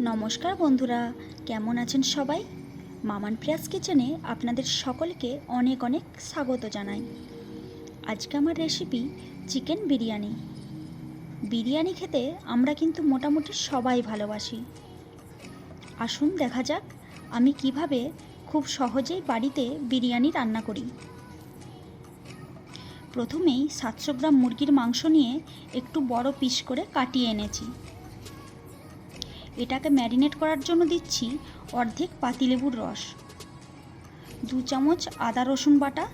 নমস্কার বন্ধুরা, কেমন আছেন সবাই? মামান প্রিয়াস কিচেনে আপনাদের সকলকে অনেক অনেক স্বাগত জানাই। আজকে আমার রেসিপি চিকেন বিরিয়ানি। বিরিয়ানি খেতে আমরা কিন্তু মোটামুটি সবাই ভালোবাসি। আসুন দেখা যাক আমি কীভাবে খুব সহজেই বাড়িতে বিরিয়ানি রান্না করি। প্রথমেই সাতশো গ্রাম মুরগির মাংস নিয়ে একটু বড় পিস করে কাটিয়ে এনেছি। এটাকে ম্যারিনেট করার জন্য দিচ্ছি অর্ধেক পাতিলেবুর রস। দু চামচ আদা রসুন বাটা,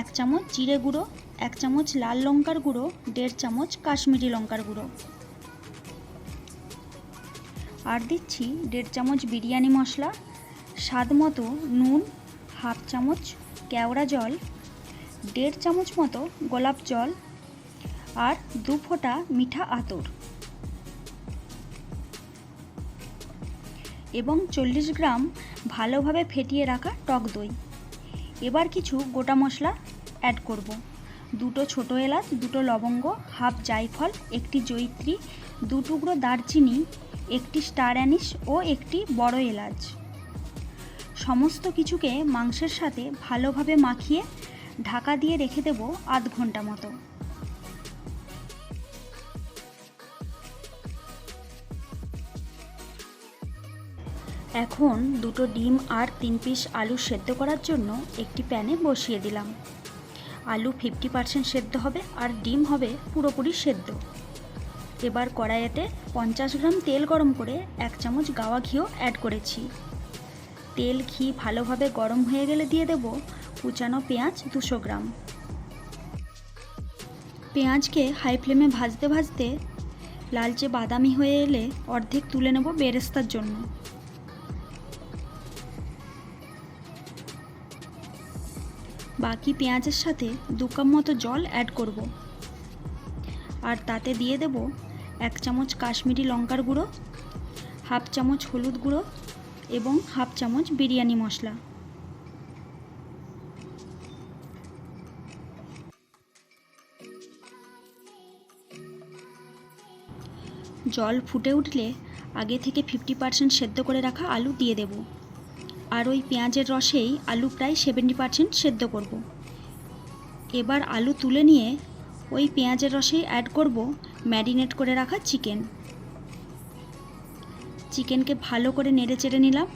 এক চামচ জিরে গুঁড়ো, এক চামচ লাল লঙ্কার গুঁড়ো, দেড় চামচ কাশ্মীরি লঙ্কার গুঁড়ো। আর দিচ্ছি দেড় চামচ বিরিয়ানি মশলা, স্বাদ মতো নুন, হাফ চামচ কেওড়া জল, দেড় চামচ মতো গোলাপ জল আর দু ফোঁটা মিঠা আতর। এবং চল্লিশ গ্রাম ভালোভাবে ফেটিয়ে রাখা টক দই। এবার কিছু গোটা মশলা অ্যাড করব। দুটো ছোটো এলাচ, দুটো লবঙ্গ হাফ জায়ফল, একটি জৈত্রী দু টুকরো দারচিনি, একটি স্টার অ্যানিস ও একটি বড় এলাচ। সমস্ত কিছুকে মাংসের সাথে ভালোভাবে মাখিয়ে ঢাকা দিয়ে রেখে দেব আধ ঘণ্টা মতো। এখন দুটো ডিম আর তিন পিস আলু সেদ্ধ করার জন্য একটি প্যানে বসিয়ে দিলাম। আলু ফিফটি পার্সেন্ট সেদ্ধ হবে আর ডিম হবে পুরোপুরি সেদ্ধ। এবার কড়াইয়েতে পঞ্চাশ গ্রাম তেল গরম করে এক চামচ গাওয়া ঘিও অ্যাড করেছি। তেল ঘি ভালোভাবে গরম হয়ে গেলে দিয়ে দেব কুচানো পেঁয়াজ দুশো গ্রাম। পেঁয়াজকে হাই ফ্লেমে ভাজতে ভাজতে লালচে বাদামি হয়ে এলে অর্ধেক তুলে নেব বেরেস্তার জন্য। বাকি পেঁয়াজের সাথে দু কাপ মতো জল অ্যাড করব। আর তাতে দিয়ে দেব এক চামচ কাশ্মীরি লঙ্কার গুঁড়ো, হাফ চামচ হলুদ গুঁড়ো এবং হাফ চামচ বিরিয়ানি মশলা। জল ফুটে উঠলে আগে থেকে ফিফটি পার্সেন্ট সেদ্ধ করে রাখা আলু দিয়ে দেব। আর ওই পেঁয়াজের রসেই আলু প্রায় সেভেন্টি পার্সেন্ট সেদ্ধ করব। এবার আলু তুলে নিয়ে ওই পেঁয়াজের রসেই অ্যাড করব ম্যারিনেট করে রাখা চিকেন চিকেনকে ভালো করে নেড়ে চেড়ে নিলাম।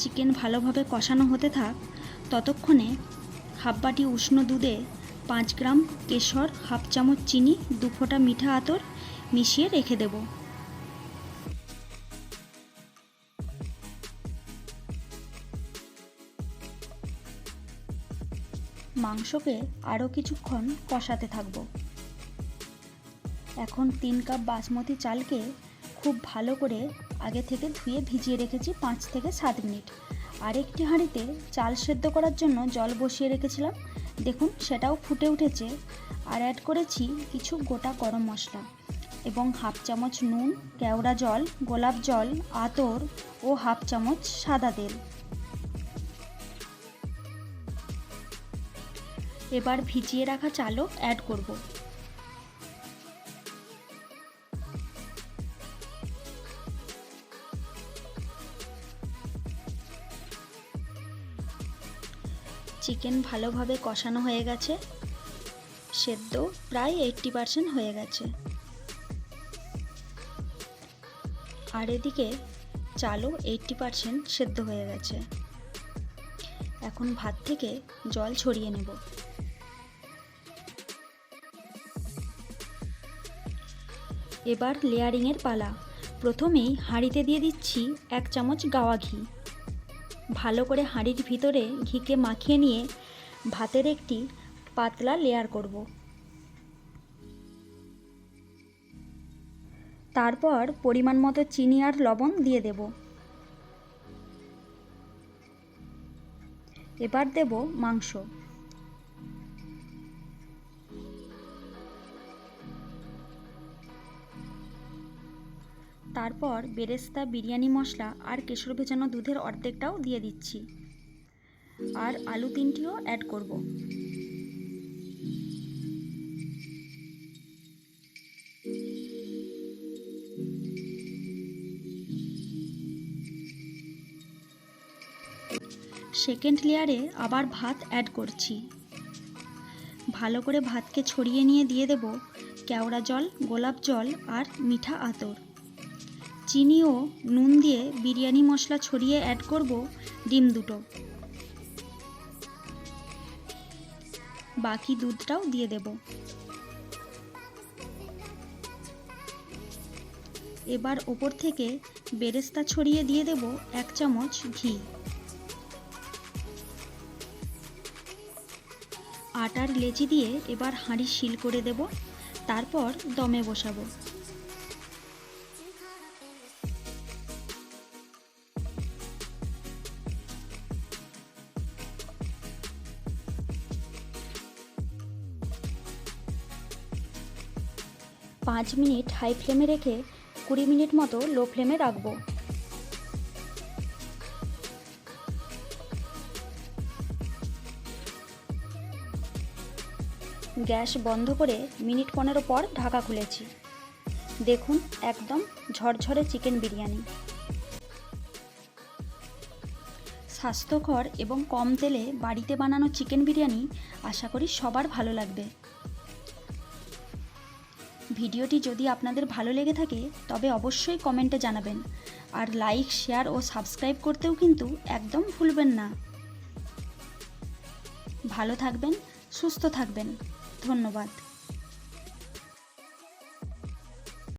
চিকেন ভালোভাবে কষানো হতে থাক, ততক্ষণে হাফ বাটি উষ্ণ দুধে পাঁচ গ্রাম কেশর হাফ চামচ চিনি, দু ফোঁটা মিঠা আতর মিশিয়ে রেখে দেবো। মাংসকে আরও কিছুক্ষণ কষাতে থাকব। এখন তিন কাপ বাসমতি চালকে খুব ভালো করে আগে থেকে ধুয়ে ভিজিয়ে রেখেছি পাঁচ থেকে সাত মিনিট। আরেকটি হাঁড়িতে চাল সেদ্ধ করার জন্য জল বসিয়ে রেখেছিলাম। দেখুন, সেটাও ফুটে উঠেছে। আর অ্যাড করেছি কিছু গোটা গরম মশলা এবং হাফ চামচ নুন, কেওড়া জল, গোলাপ জল, আতর ও হাফ চামচ সাদা তেল। এবার ভিজিয়ে রাখা চালও অ্যাড করব। চিকেন ভালোভাবে কষানো হয়ে গেছে। সেদ্ধ প্রায় এইটটি পারসেন্ট হয়ে গেছে। আর এদিকে চালও এইটটি পারসেন্ট সেদ্ধ হয়ে গেছে। এখন ভাত থেকে জল ছড়িয়ে নেব। এবার লেয়ারিংয়ের পালা। প্রথমেই হাঁড়িতে দিয়ে দিচ্ছি এক চামচ গাওয়া ঘি। ভালো করে হাঁড়ির ভিতরে ঘিকে মাখিয়ে নিয়ে ভাতের একটি পাতলা লেয়ার করব। তারপর পরিমাণ মতো চিনি আর লবণ দিয়ে দেব। এবার দেব মাংস। তারপর বেরেস্তা, বিরিয়ানি মশলা আর কেশর ভেজানো দুধের অর্ধেকটাও দিয়ে দিচ্ছি। আর আলু তিনটিও অ্যাড করব। সেকেন্ড লেয়ারে আবার ভাত অ্যাড করছি। ভালো করে ভাতকে ছড়িয়ে নিয়ে দিয়ে দেব। কেওড়া জল, গোলাপ জল আর মিঠা আতর। চিনি ও নুন দিয়ে বিরিয়ানি মশলা ছড়িয়ে অ্যাড করব ডিম দুটো। বাকি দুধটাও দিয়ে দেব। এবার ওপর থেকে বেরেস্তা ছড়িয়ে দিয়ে দেব এক চামচ ঘি। আটার লেচি দিয়ে এবার হাঁড়ি শিল করে দেব, তারপর দমে বসাবো। পাঁচ মিনিট হাই ফ্লেমে রেখে কুড়ি মিনিট মতো লো ফ্লেমে রাখব। গ্যাস বন্ধ করে মিনিট পনেরো পর ঢাকা খুলেছি। দেখুন, একদম ঝরঝরে চিকেন বিরিয়ানি। স্বাস্থ্যকর এবং কম তেলে বাড়িতে বানানো চিকেন বিরিয়ানি আশা করি সবার ভালো লাগবে। ভিডিওটি যদি আপনাদের ভালো লেগে থাকে, তবে অবশ্যই কমেন্টে জানাবেন। আর লাইক, শেয়ার ও সাবস্ক্রাইব করতেও কিন্তু একদম ভুলবেন না। ভালো থাকবেন, সুস্থ থাকবেন। ধন্যবাদ।